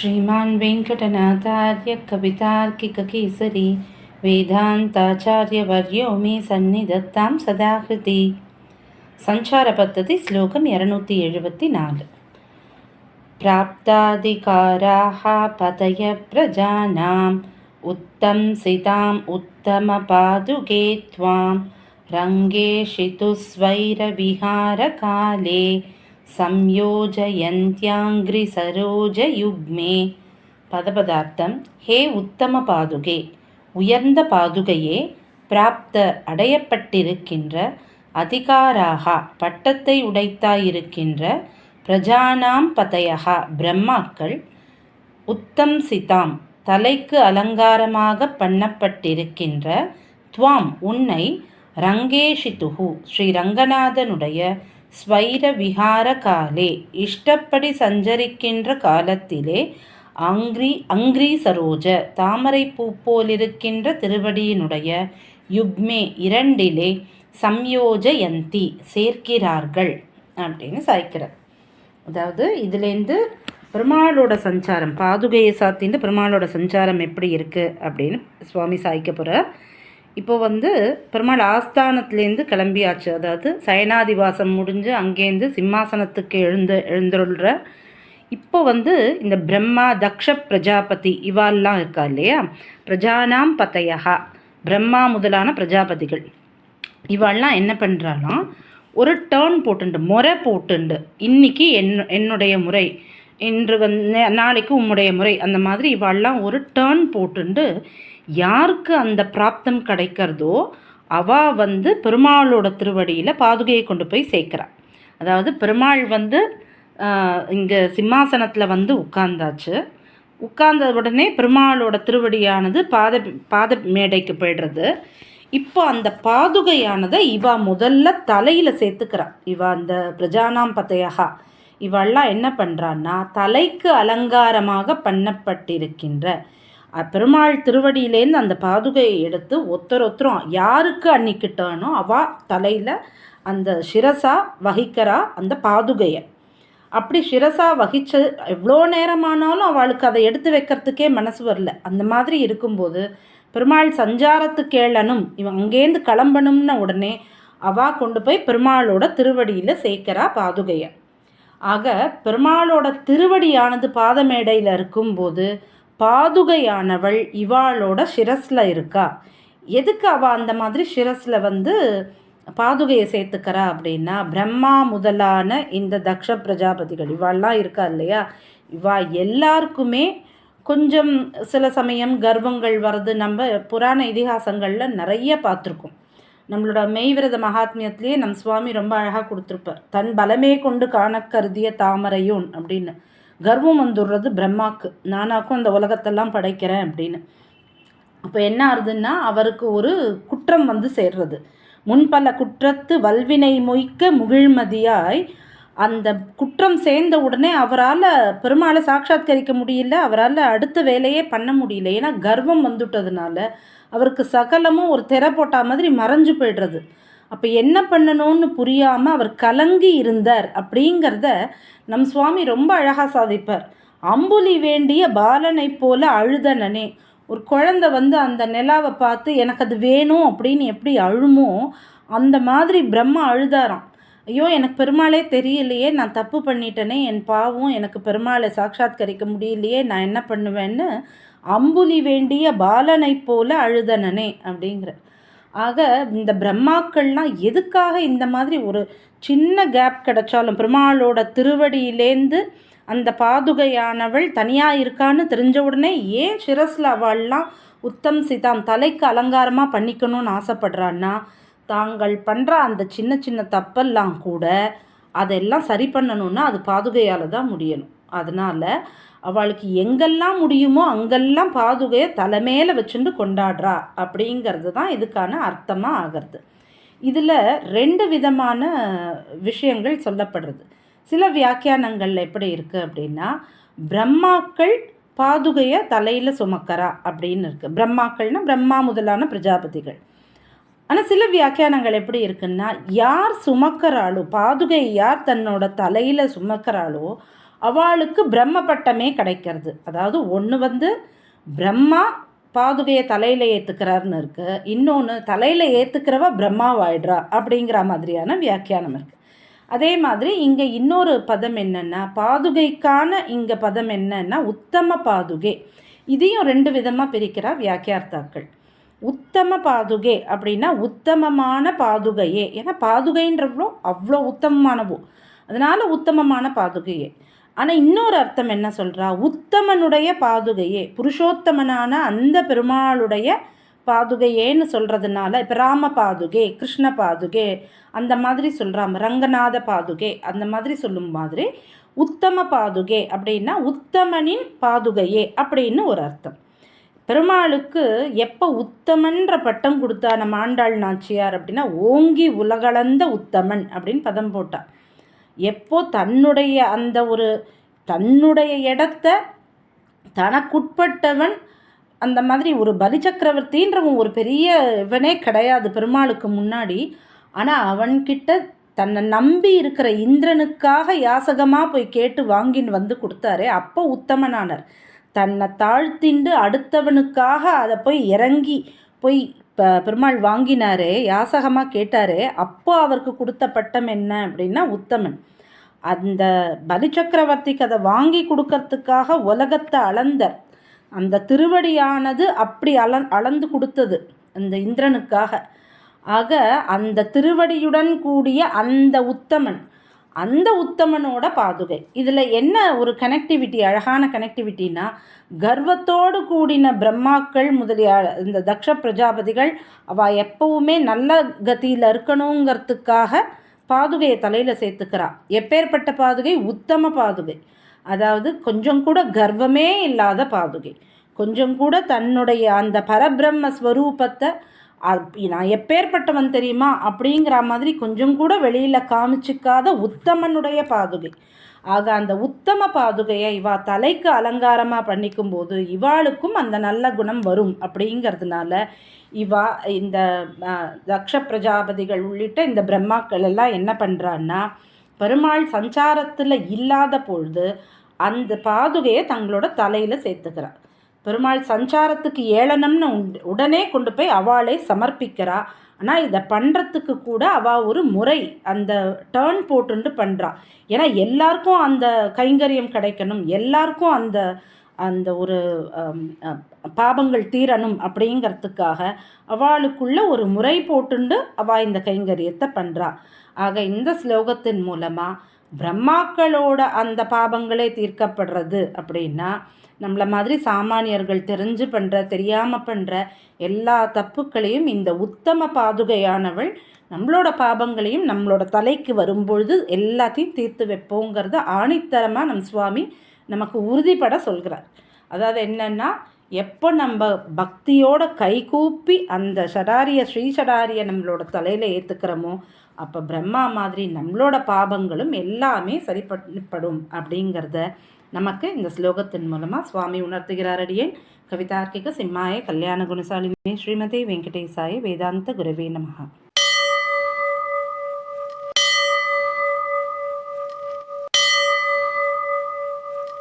श्रीमान् वेङ्कटनाचार्यकवितार्किककेसरी वेदान्ताचार्यवर्यो मे सन्निधत्तां सदाकृति सञ्चारपद्धति श्लोकम् इरनूति एवत् नाल् प्राप्ताधिकाराः पतय प्रजानाम् उत्तंसिताम् उत्तमपादुके त्वां रङ्गेषितुस्वैरविहारकाले சம்யோஜயந்தியாங்கிரிசரோஜயுக்மே பதபதார்த்தம் ஹே உத்தம பாதுகே உயர்ந்த பாதுகையே பிராப்த அடையப்பட்டிருக்கின்ற அதிகாராகா பட்டத்தை உடைத்தாயிருக்கின்ற பிரஜானாம் பதயகா பிரம்மாக்கள் உத்தம் சிதாம் தலைக்கு அலங்காரமாக பண்ணப்பட்டிருக்கின்ற துவாம் உன்னை ரங்கேஷிதுகு ஸ்ரீ ரங்கநாதனுடைய ஸ்வைர விஹார காலே இஷ்டப்படி சஞ்சரிக்கின்ற காலத்திலே அங்கிரி அங்கிரி சரோஜ தாமரை பூ போலிருக்கின்ற திருவடியினுடைய யுக்மே இரண்டிலே சம்யோஜயந்தி சேர்க்கிறார்கள் அப்படின்னு சாய்க்கிறார். அதாவது இதுலேருந்து பெருமாளோட சஞ்சாரம் பாதுகையை சாத்தின்னு பெருமாளோட சஞ்சாரம் எப்படி இருக்குது அப்படின்னு சுவாமி சாய்க்க போகிறார் இப்போ வந்து பெருமாள் ஆஸ்தானத்துலேருந்து கிளம்பியாச்சு. அதாவது சயனாதிவாசம் முடிஞ்சு அங்கேருந்து சிம்மாசனத்துக்கு எழுந்து எழுந்துருள்ற இப்போ வந்து இந்த பிரம்மா தக்ஷ பிரஜாபதி இவால்லாம் இருக்கா இல்லையா? பிரஜானாம் பத்தையகா பிரம்மா முதலான பிரஜாபதிகள். இவாள்லாம் என்ன பண்ணுறாலாம் ஒரு டேர்ன் போட்டுண்டு முறை போட்டுண்டு இன்னைக்கு என் என்னுடைய முறை இன்று வந்து நாளைக்கு உம்முடைய முறை அந்த மாதிரி இவாள்லாம் ஒரு டேர்ன் போட்டுண்டு யாருக்கு அந்த பிராப்தம் கிடைக்கிறதோ அவ வந்து பெருமாளோட திருவடியில் பாதுகையை கொண்டு போய் சேர்க்குறாள் அதாவது பெருமாள் வந்து இங்கே சிம்மாசனத்தில் வந்து உட்கார்ந்தாச்சு. உட்கார்ந்த உடனே பெருமாளோட திருவடியானது பாத பாத மேடைக்கு போயிடுறது. இப்போ அந்த பாதுகையானதை இவா முதல்ல தலையில் சேர்த்துக்கிறா. இவா அந்த பிரஜானாம் பத்தையகா இவெல்லாம் என்ன பண்ணுறான்னா தலைக்கு அலங்காரமாக பண்ணப்பட்டிருக்கின்ற பெருமாள் திருவடியிலேருந்து அந்த பாதுகையை எடுத்து ஒருத்தர் ஒருத்தரும் யாருக்கு அன்னிக்கிட்டானோ அவா தலையில் அந்த சிரசா வகிக்கிறா அந்த பாதுகையை. அப்படி சிரசா வகிச்சு எவ்வளோ நேரமானாலும் அவளுக்கு அதை எடுத்து வைக்கிறதுக்கே மனசு வரல. அந்த மாதிரி இருக்கும்போது பெருமாள் சஞ்சாரத்துக்கு கேளனும் இவன் அங்கேருந்து கிளம்பணும்னு உடனே அவா கொண்டு போய் பெருமாளோட திருவடியில் சேர்க்கிறா பாதுகையை. ஆக பெருமாளோட திருவடியானது பாதமேடையில் இருக்கும்போது பாதுகையானவள் இவாளோட சிரஸில் இருக்கா? எதுக்கு அவள் அந்த மாதிரி சிரஸில் வந்து பாதுகையை சேர்த்துக்கிறா அப்படின்னா பிரம்மா முதலான இந்த தக்ஷ பிரஜாபதிகள் இவாள்லாம் இருக்கா இல்லையா? இவா எல்லாருக்குமே கொஞ்சம் சில சமயம் கர்வங்கள் வர்றது நம்ம புராண இதிகாசங்களில் நிறைய பார்த்துருக்கோம். நம்மளோட மெய்விரத மகாத்மியத்திலேயே நம் சுவாமி ரொம்ப அழகாக கொடுத்துருப்பார். தன் பலமே கொண்டு காண கருதிய தாமரையோன் அப்படின்னு. கர்வம் வந்துடுறது பிரம்மாக்கு. நானாக்கும் அந்த உலகத்தெல்லாம் படைக்கிறேன் அப்படின்னு. அப்போ என்ன ஆகுதுன்னா அவருக்கு ஒரு குற்றம் வந்து சேர்றது. முன்பல குற்றத்து வல்வினை மொய்க்க முகிழ்மதியாய் அந்த குற்றம் சேர்ந்த உடனே அவரால் பெருமாளை சாட்சாத்கரிக்க முடியல அவரால் அடுத்த வேலையே பண்ண முடியல. ஏன்னா கர்வம் வந்துட்டதுனால அவருக்கு சகலமும் ஒரு திரை போட்டா மாதிரி மறைஞ்சு போய்டுறது. அப்போ என்ன பண்ணணும்னு புரியாமல் அவர் கலங்கி இருந்தார் அப்படிங்கிறத நம் சுவாமி ரொம்ப அழகாக சாதிப்பார். அம்புலி வேண்டிய பாலனை போல அழுதனனே. ஒரு குழந்த வந்து அந்த நிலாவை பார்த்து எனக்கு அது வேணும் அப்படின்னு எப்படி அழுமோ அந்த மாதிரி பிரம்மா அழுதாராம். ஐயோ எனக்கு பெருமாளே தெரியலையே நான் தப்பு பண்ணிட்டேனே என் பாவம் எனக்கு பெருமாளை சாட்சாத்கரிக்க முடியலையே நான் என்ன பண்ணுவேன்னு அம்புலி வேண்டிய பாலனை போல அழுதனனே அப்படிங்கிற ஆக இந்த பிரம்மாக்கள்லாம் எதுக்காக இந்த மாதிரி ஒரு சின்ன கேப் கிடைச்சாலும் பெருமாளோட திருவடியிலேந்து அந்த பாதுகையானவள் தனியாக இருக்கான்னு தெரிஞ்ச உடனே ஏன் சிரஸில் அவள்லாம் உத்தம் சிதாம் தலைக்கு அலங்காரமாக பண்ணிக்கணும்னு ஆசைப்படுறான்னா தாங்கள் பண்ணுற அந்த சின்ன சின்ன தப்பெல்லாம் கூட அதெல்லாம் சரி பண்ணணும்னா அது பாதுகையால் தான் முடியணும். அதனால் அவளுக்கு எங்கெல்லாம் முடியுமோ அங்கெல்லாம் பாதுகையை தலைமையில் வச்சுட்டு கொண்டாடுறா அப்படிங்கிறது தான் இதுக்கான அர்த்தமாக ஆகிறது. இதில் ரெண்டு விதமான விஷயங்கள் சொல்லப்படுறது. சில வியாக்கியானங்கள் எப்படி இருக்குது அப்படின்னா பிரம்மாக்கள் பாதுகையை தலையில் சுமக்கறா அப்படின்னு இருக்குது பிரம்மாக்கள்னால் பிரம்மா முதலான பிரஜாபதிகள். ஆனால் சில வியாக்கியானங்கள் எப்படி இருக்குன்னா யார் சுமக்கிறாளோ பாதுகை யார் தன்னோட தலையில் சுமக்கிறாளோ அவளுக்கு பிரம்ம பட்டமே கிடைக்கிறது. அதாவது ஒன்று வந்து பிரம்மா பாதுகையை தலையில் ஏற்றுக்கிறாருன்னு இருக்குது இன்னொன்று தலையில் ஏற்றுக்கிறவ பிரம்மாவாயிடுறா அப்படிங்கிற மாதிரியான வியாக்கியானம் இருக்குது அதே மாதிரி இங்கே இன்னொரு பதம் என்னென்னா பாதுகைக்கான இங்கே பதம் என்னென்னா உத்தம பாதுகை. இதையும் ரெண்டு விதமாக பிரிக்கிறா வியாக்கியார்த்தாக்கள். உத்தம பாதுகை அப்படின்னா உத்தமமான பாதுகையே. ஏன்னா பாதுகைன்றவ்வளோ அவ்வளோ உத்தமமானவோ. அதனால் உத்தமமான பாதுகையே. ஆனால் இன்னொரு அர்த்தம் என்ன சொல்கிறா உத்தமனுடைய பாதுகையே புருஷோத்தமனான அந்த பெருமாளுடைய பாதுகையேன்னு சொல்கிறதுனால இப்போ ராம பாதுகே கிருஷ்ண பாதுகே அந்த மாதிரி சொல்கிறாம ரங்கநாத பாதுகே அந்த மாதிரி சொல்லும் மாதிரி உத்தம பாதுகே அப்படின்னா உத்தமனின் பாதுகையே அப்படின்னு ஒரு அர்த்தம். பெருமாளுக்கு எப்போ உத்தமன்ற பட்டம் கொடுத்தா நம்ம ஆண்டாள் நாச்சியார் அப்படின்னா ஓங்கி உலகளந்த உத்தமன் அப்படின்னு பதம் போட்டான் எப்போ தன்னுடைய அந்த ஒரு தன்னுடைய இடத்த தனக்குட்பட்டவன் அந்த மாதிரி ஒரு பலி சக்கரவர்த்தின்றவன் ஒரு பெரிய இவனே கிடையாது பெருமாளுக்கு முன்னாடி. ஆனால் அவன்கிட்ட தன்னை நம்பி இருக்கிற இந்திரனுக்காக யாசகமாக போய் கேட்டு வாங்கின்னு வந்து கொடுத்தாரே அப்போ உத்தமனானர். தன்னை தாழ்த்திண்டு அடுத்தவனுக்காக அதை போய் இறங்கி போய் பெருமாள் வாங்கினாரே யாசகமாக கேட்டாரே அப்போ அவருக்கு கொடுத்த பட்டம் என்ன அப்படின்னா உத்தமன். அந்த பலிச்சக்கரவர்த்திக்கு அதை வாங்கி கொடுக்கறதுக்காக உலகத்தை அளந்தார். அந்த திருவடியானது அப்படி அள அளந்து கொடுத்தது அந்த இந்திரனுக்காக. ஆக அந்த திருவடியுடன் கூடிய அந்த உத்தமன் அந்த உத்தமனோட பாதுகை. இதில் என்ன ஒரு கனெக்டிவிட்டி அழகான கனெக்டிவிட்டினா கர்வத்தோடு கூடின பிரம்மாக்கள் முதலிய இந்த தக்ஷ பிரஜாபதிகள் அவள் எப்பவுமே நல்ல கதியில் இருக்கணுங்கிறதுக்காக பாதுகையை தலையில் சேர்த்துக்கிறா. எப்பேற்பட்ட பாதுகை? உத்தம பாதுகை. அதாவது கொஞ்சம் கூட கர்வமே இல்லாத பாதுகை. கொஞ்சம் கூட தன்னுடைய அந்த பரபிரம்ம ஸ்வரூபத்தை நான் எப்பேற்பட்டவன் தெரியுமா? அப்படிங்கிற மாதிரி கொஞ்சம் கூட வெளியில் காமிச்சிக்காத உத்தமனுடைய பாதுகை. ஆக அந்த உத்தம பாதுகையை இவா தலைக்கு அலங்காரமாக பண்ணிக்கும் போது இவாளுக்கும் அந்த நல்ல குணம் வரும். அப்படிங்கிறதுனால இவா இந்த தக்ஷ பிரஜாபதிகள் உள்ளிட்ட இந்த பிரம்மாக்கள் எல்லாம் என்ன பண்ணுறான்னா பெருமாள் சஞ்சாரத்தில் இல்லாத பொழுது அந்த பாதுகையை தங்களோட தலையில் சேர்த்துக்கிறார். பெருமாள் சஞ்சாரத்துக்கு ஏளனம்னு உடனே கொண்டு போய் அவளே சமர்ப்பிக்கிறா. ஆனால் இதை பண்ணுறதுக்கு கூட அவள் ஒரு முறை அந்த டேர்ன் போட்டுண்டு பண்ணுறா ஏன்னா எல்லாருக்கும் அந்த கைங்கரியம் கிடைக்கணும். எல்லாருக்கும் அந்த அந்த ஒரு பாபங்கள் தீரணும் அப்படிங்கிறதுக்காக அவளுக்குள்ள ஒரு முறை போட்டுண்டு அவள் இந்த கைங்கரியத்தை பண்ணுறா ஆக இந்த ஸ்லோகத்தின் மூலமாக பிரம்மாக்களோட அந்த பாபங்களே தீர்க்கப்படுறது அப்படின்னா நம்மளை மாதிரி சாமானியர்கள் தெரிஞ்சு பண்ணுற தெரியாமல் பண்ணுற எல்லா தப்புக்களையும் இந்த உத்தம பாதுகையானவள் நம்மளோட பாபங்களையும் நம்மளோட தலைக்கு வரும்பொழுது எல்லாத்தையும் தீர்த்து வைப்போங்கிறத ஆணித்தரமாக நம் சுவாமி நமக்கு உறுதிப்பட சொல்கிறார். அதாவது என்னென்னா எப்போ நம்ம பக்தியோட கைகூப்பி அந்த ஷடாரிய ஸ்ரீ ஷடாரிய நம்மளோட தலையில் ஏற்றுக்கிறோமோ அப்போ பிரம்மா மாதிரி நம்மளோட பாபங்களும் எல்லாமே சரிப்படும் அப்படிங்கிறத நமக்கு இந்த ஸ்லோகத்தின் மூலமாக சுவாமி உணர்த்துகிறார் அடியேன். கவிதார்க்கிக சிம்மாய கல்யாண குணசாலினி ஸ்ரீமதி வெங்கடேசாய வேதாந்த குருவே நமகா